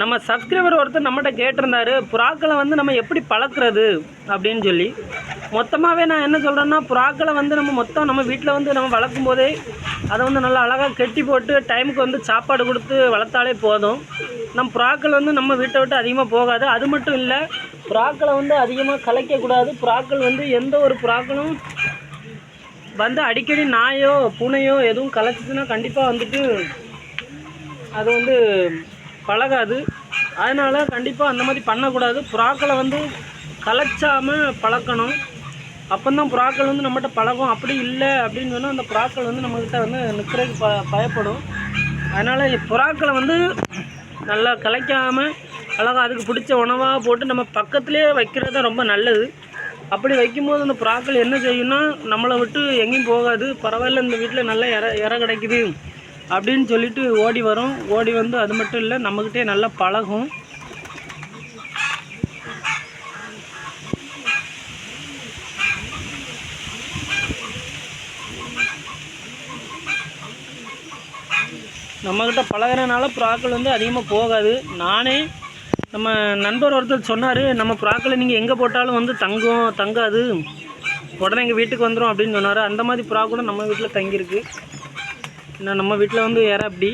நம்ம சப்ஸ்கிரைபர் ஒருத்தர் நம்மகிட்ட கேட்டிருந்தாரு புறாக்களை வந்து நம்ம எப்படி பழக்கிறது அப்படின்னு சொல்லி. மொத்தமாகவே நான் என்ன சொல்கிறேன்னா புறாக்களை வந்து நம்ம மொத்தம் நம்ம வீட்டில் வந்து நம்ம வளர்க்கும் போதே அதை வந்து நல்லா அழகாக கெட்டி போட்டு டைமுக்கு வந்து சாப்பாடு கொடுத்து வளர்த்தாலே போதும். நம்ம புறாக்கள் வந்து நம்ம வீட்டை விட்டு அதிகமாக போகாது. அது மட்டும் இல்லை புறாக்களை வந்து அதிகமாக கலைக்கக்கூடாது புறாக்கள் வந்து எந்த ஒரு புறாக்களும் வந்து அடிக்கடி நாயோ பூனையோ எதுவும் கலைச்சிச்சுன்னா கண்டிப்பாக வந்துட்டு அது வந்து பழகாது. அதனால் கண்டிப்பாக அந்த மாதிரி பண்ணக்கூடாது. புறாக்களை வந்து கலைச்சாமல் பழக்கணும். அப்போந்தான் புறாக்கள் வந்து நம்மகிட்ட பழகும். அப்படி இல்லை அப்படின்னு சொன்னால் அந்த புறாக்கள் வந்து நம்மக்கிட்ட வந்து நிற்கிறதுக்கு ப பயப்படும். அதனால் புறாக்களை வந்து நல்லா கலைக்காமல் அழகாக அதுக்கு பிடிச்ச உணவாக போட்டு நம்ம பக்கத்துலேயே வைக்கிறது தான் ரொம்ப நல்லது. அப்படி வைக்கும்போது அந்த புறாக்கள் என்ன செய்யும்னா நம்மளை விட்டு எங்கேயும் போகாது. பரவாயில்ல இந்த வீட்டில் நல்ல இற இற கிடைக்குது. அப்படின்னு சொல்லிட்டு ஓடி வரும். ஓடி வந்து அது மட்டும் இல்லை நம்மக்கிட்டே நல்லா பழகும். நம்மக்கிட்ட பழகிறனால புறாக்கள் வந்து அதிகமாக போகாது. நானே நம்ம நண்பர் ஒருத்தர் சொன்னார் நம்ம புறாக்களை நீங்கள் எங்கே போட்டாலும் வந்து தங்கும் தங்காது. உடனே எங்கள் வீட்டுக்கு வந்துடும் அப்படின்னு சொன்னார். அந்த மாதிரி புறா கூட நம்ம வீட்டில் தங்கியிருக்கு. நான் நம்ம வீட்டில் வந்து இறா அப்படி